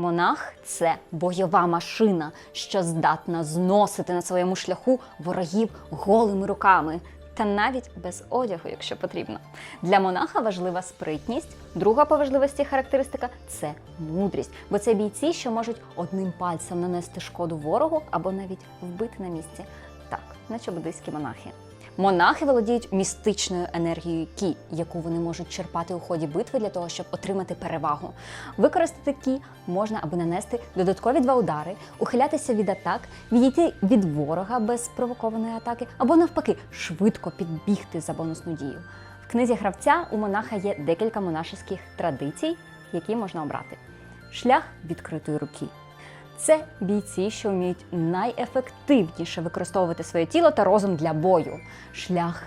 Монах це бойова машина, що здатна зносити на своєму шляху ворогів голими руками. Та навіть без одягу, якщо потрібно. Для монаха важлива спритність. Друга по важливості характеристика це мудрість, бо це бійці, що можуть одним пальцем нанести шкоду ворогу або навіть вбити на місці. Так, наче буддийські монахи. Монахи володіють містичною енергією кі, яку вони можуть черпати у ході битви для того, щоб отримати перевагу. Використати кі можна, аби нанести додаткові два удари, ухилятися від атак, відійти від ворога без спровокованої атаки, або навпаки, швидко підбігти за бонусну дію. В книзі гравця у монаха є декілька монашеських традицій, які можна обрати. Шлях відкритої руки. Це бійці, що вміють найефективніше використовувати своє тіло та розум для бою. Шлях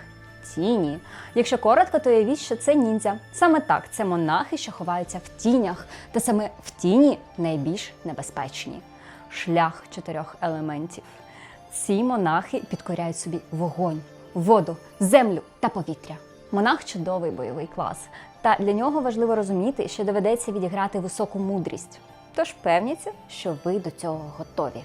тіні. Якщо коротко, то уявіть, що це ніндзя. Саме так, це монахи, що ховаються в тінях, та саме в тіні найбільш небезпечні. Шлях чотирьох елементів. Ці монахи підкоряють собі вогонь, воду, землю та повітря. Монах чудовий бойовий клас, та для нього важливо розуміти, що доведеться відіграти високу мудрість. Тож певніться, що ви до цього готові.